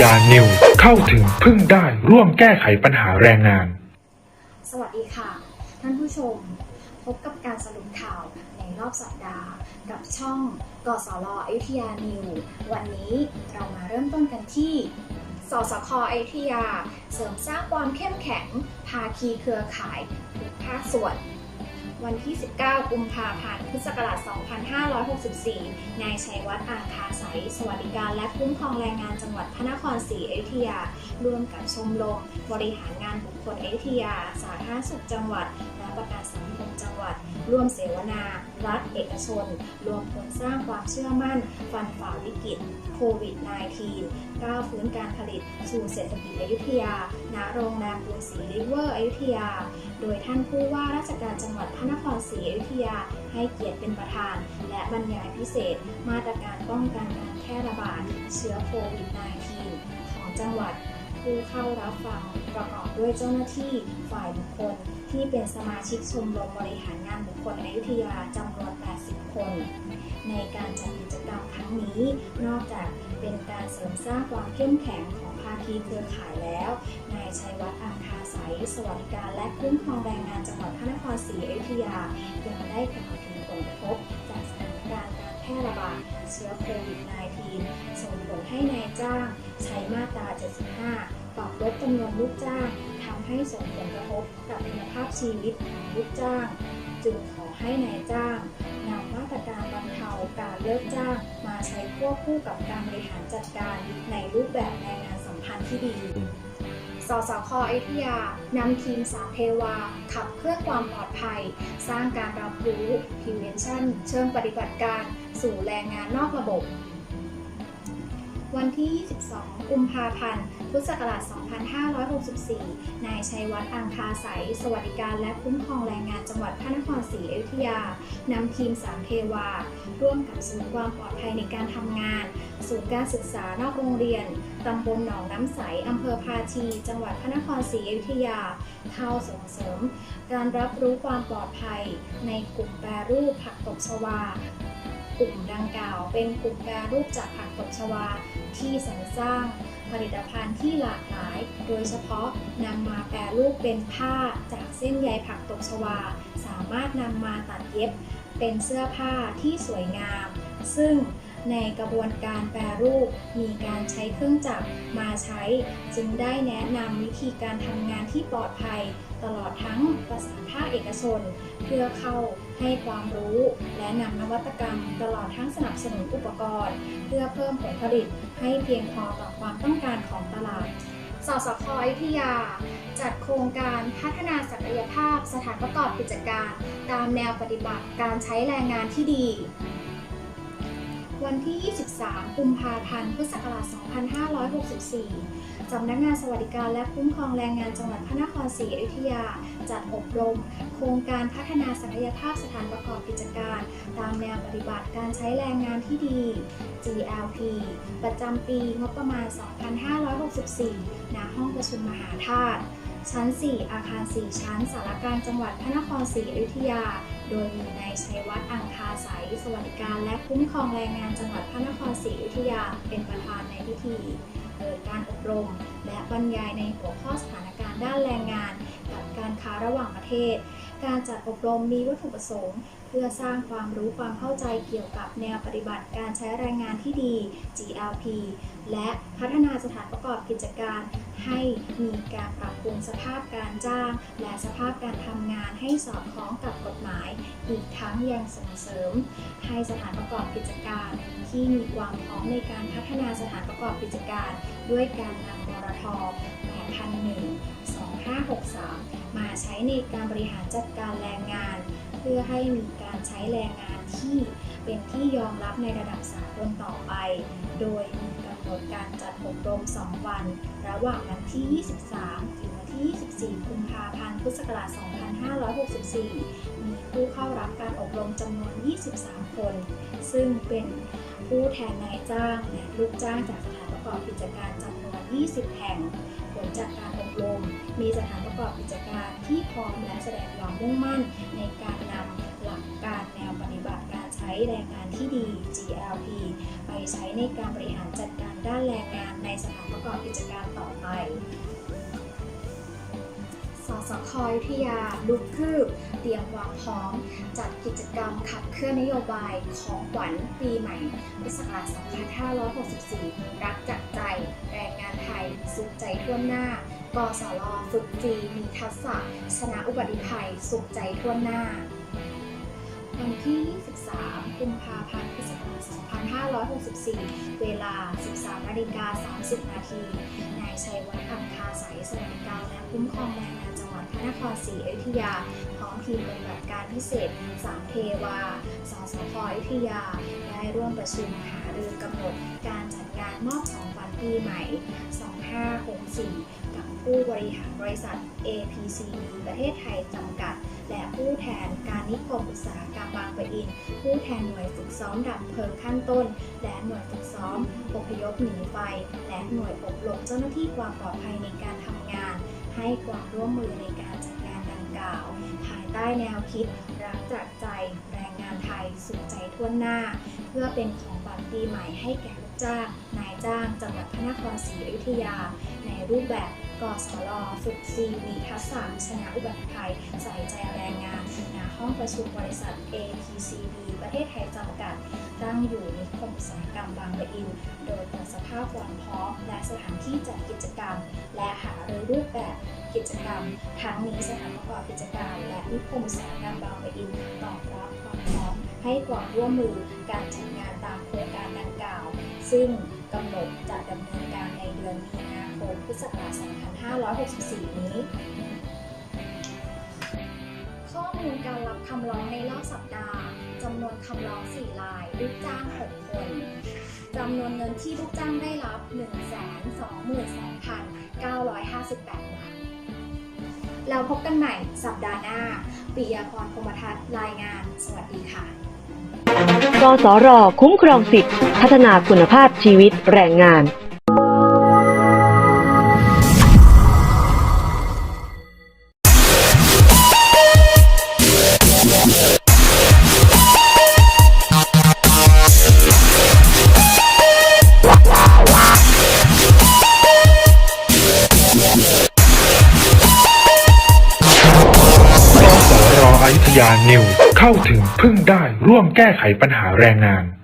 ยานิวเข้าถึงพึ่งได้ร่วมแก้ไขปัญหาแรงงาน สวัสดีค่ะ ท่านผู้ชม พบกับการสรุปข่าวในรอบสัปดาห์ กับช่องกสลอยุธยานิว วันนี้เรามาเริ่มต้นกันที่ สสคอยุธยา เสริมสร้างความเข้มแข็ง ภาคีเครือข่ายทุกภาคส่วน วันที่ 19 กุมภาพันธ์ พุทธศักราช 2564 นายชัยวัฒน์อาคาสายสวัสดิการและคุ้มครองแรงงานจังหวัดพระนครศรีอยุธยา ร่วมกับชมรมบริหารงานบุคคลอยุธยา สาธารณสุขจังหวัด ประกาศสังคมจังหวัด ร่วมเสวนา รัฐเอกชน รวมผลสร้างความเชื่อมั่น ฟันฝ่าวิกฤตโควิด -19 ก้าวฟื้นการผลิตสู่เศรษฐกิจอยุธยา ณ โรงแรมกรุงศรีริเวอร์อยุธยา โดยท่านผู้ว่าราชการจังหวัดพระนครศรีอยุธยา ให้เกียรติเป็นประธาน และบรรยายพิเศษ มาตรการป้องกันการแพร่ระบาดเชื้อโควิด -19 ของจังหวัด ผู้เข้ารับฟังประกอบด้วยเจ้าหน้าที่ฝ่ายบุคคล ที่เป็นสมาชิกชมรมบริหารงานบุคคลอยุธยาจำนวน 80 คน ในการจัดกิจกรรมครั้งนี้ นอกจากเป็นการเสริมสร้างความเข้มแข็งของภาคีเครือข่ายแล้ว นายชัยวัฒน์อังคาสายสวัสดิการและคุ้มครองแรงงานจังหวัดพระนครศรีอยุธยายังได้กล่าวถึงผลกระทบจากสถานการณ์การแพร่ระบาด เชื้อโควิด -19 ส่งผลให้นายจ้าง ใช้มาตรา 75 ปรับลดจำนวนลูกจ้างทำให้ส่งผลกระทบกับคุณภาพชีวิตของลูกจ้าง จึงขอให้นายจ้างนำมาตรการบรรเทาการเลิกจ้างมาใช้ควบคู่กับการบริหารจัดการในรูปแบบแรงงานสัมพันธ์ที่ดี สสคอยุธยานำทีมสามเทวา ขับเคลื่อนความปลอดภัย สร้างการรับรู้ prevention เชิงปฏิบัติการ สู่แรงงานนอกระบบ วันที่ 22 กุมภาพันธ์ พุทธศักราช 2564 นายชัยวัฒน์อังคาสายสวัสดิการและคุ้มครองแรงงานจังหวัดพระนครศรีอยุธยา นำทีมสามเทวา ร่วมกับศูนย์ความปลอดภัยในการทำงาน ศูนย์การศึกษานอกโรงเรียน ตำบลหนองน้ำใส อำเภอพาชี จังหวัดพระนครศรีอยุธยา เข้าส่งเสริม การรับรู้ความปลอดภัย ในกลุ่มแปรรูปผักตบชวา กลุ่มดังกล่าว เป็นกลุ่มแปรรูปจากผักตบชวาที่สรรสร้างผลิตภัณฑ์ที่หลากหลาย โดยเฉพาะนำมาแปรรูปเป็นผ้าจากเส้นใยผักตบชวา สามารถนำมาตัดเย็บ เป็นเสื้อผ้าที่สวยงาม ซึ่ง ในกระบวนการแปรรูป มีการใช้เครื่องจักรมาใช้ จึงได้แนะนำวิธีการทำงานที่ปลอดภัย ตลอดทั้งประสานภาคเอกชน เพื่อเข้าให้ความรู้ และนำนวัตกรรม ตลอดทั้งสนับสนุนอุปกรณ์ เพื่อเพิ่มผลผลิตให้เพียงพอต่อความต้องการของตลาดสสคอยุธยา จัดโครงการพัฒนาศักยภาพสถานประกอบกิจการ ตามแนวปฏิบัติการใช้แรงงานที่ดี วันที่ 23 กุมภาพันธ์ พุทธศักราช 2564 สำนักงานสวัสดิการและคุ้มครองแรงงานจังหวัดพระนครศรีอยุธยา จัดอบรม โครงการพัฒนาศักยภาพสถานประกอบกิจการ ตามแนวปฏิบัติการใช้แรงงานที่ดี GLP ประจำปีงบประมาณ 2564 ณ ห้องประชุมมหาธาตุชั้น 4 อาคาร 4 ชั้น สารกางจังหวัดพระนครศรีอยุธยา โดยมีนายชัยวัฒน์อังคาสายสวัสดิการและคุ้มครองแรงงานจังหวัดพระนครศรีอยุธยาเป็นประธานในพิธีเปิดการอบรม และบรรยายในหัวข้อสถานการณ์ด้านแรงงาน กับการค้าระหว่างประเทศ การจัดอบรมมีวัตถุประสงค์ พื่อสร้างความรู้ความเข้าใจเกี่ยวกับแนวปฏิบัติการใช้แรงงานที่ดี GLP และพัฒนาสถานประกอบกิจการให้มีการปรับปรุงสภาพการจ้าง และสภาพการทำงานให้สอดคล้องกับกฎหมาย อีกทั้งยังส่งเสริม ให้สถานประกอบกิจการที่มีความพร้อมในการพัฒนาสถานประกอบกิจการ ด้วยการนำมรท8001 2563 มาใช้ในการบริหารจัดการแรงงาน พื่อให้มีการใช้แรงงานที่เป็นที่ยอมรับในระดับสากลต่อไป โดยมีกำหนดการจัดอบรม 2 วัน ระหว่างวันที่ 23 ถึงวันที่ 24 กุมภาพันธ์พุทธศักราช 2564 มีผู้เข้ารับการอบรมจำนวน 23 คน ซึ่งเป็นผู้แทนนายจ้างและลูกจ้างจากสถานประกอบกิจการจำนวน 20 แห่ง ผลจากการอบรม มีสถานประกอบกิจการที่พร้อมและแสดงความมุ่งมั่น ในการนำหลักการแนวปฏิบัติการใช้แรงงานที่ดี GLP ไปใช้ในการบริหารจัดการด้านแรงงานในสถานประกอบกิจการต่อไป สคอยุทยาลุกคืบเตรียมวางพร้อม จัดกิจกรรมขับเคลื่อนนโยบายของขวัญปีใหม่พุทธศักราช2564 รักจากใจ แรงงานไทย สุขใจทั่วหน้ากสลฝึกฟรีมีทักษะ ชนะอุบัติภัย สุขใจทั่วหน้า วันที่ 23 กุมภาพันธ์พุทธศักราช2564 เวลา 13นาฬิกา30 นาทีนายชัยวัฒน์อัคคาสายสวัสดิการและคุ้มครองแรงงาน พระนครศรีอยุธยา พร้อมทีมปฏิบัติการพิเศษสามเทวา สสพอยุธยา ได้ร่วมประชุมหารือกำหนดการจัดงานมอบของขวัญปีใหม่ 2564 กับผู้บริหารบริษัท APC ประเทศไทยจำกัด และผู้แทนการนิคมอุตสาหกรรมบางปะอิน ผู้แทนหน่วยฝึกซ้อมดับเพลิงขั้นต้น และหน่วยฝึกซ้อมอพยพหนีไฟ และหน่วยอบรมเจ้าหน้าที่ความปลอดภัยในการทำงาน ให้ความร่วมมือในการจัดงานดังกล่าว ภายใต้แนวคิดรักจากใจแรงงานไทยสุขใจทั่วหน้า เพื่อเป็นของขวัญปีใหม่ให้แก่ลูกจ้าง นายจ้างจังหวัดพระนครศรีอยุธยา ในรูปแบบกสลฝึกฟรีมีทักษะชนะอุบัติภัยใส่ใจแรงงานณห้องประชุมบริษัท APCB ประเทศไทยจำกัด งอยู่ในคมอุตสาหกรรมบางปะอิน โดยตรวจสภาพความพร้อมและสถานที่จัดกิจกรรม และหารือรูปแบบกิจกรรม ทั้งนี้สถานประกอบกิจการและนิคมอุตสาหกรรมบางปะอินตอบรับความพร้อมให้ความร่วมมือการจัดงานตามโครงการดังกล่าว ซึ่งกำหนดจะดำเนินการในเดือนมีนาคมพุทธศักราช 2564 นี้ ข้อมูลการรับคำร้องในรอบสัปดาห์จำนวนคำร้อง 4 ราย ลูกจ้าง 6 คนจำนวนเงินที่ลูกจ้างได้รับ 122,958 บาทแล้วพบกันใหม่สัปดาห์หน้าปิยาพรพมทัศน์รายงาน สวัสดีค่ะกสรคุ้มครองสิทธิพัฒนาคุณภาพชีวิตแรงงาน กสรอยุธยานิว เข้าถึงพึ่งได้ร่วมแก้ไขปัญหาแรงงาน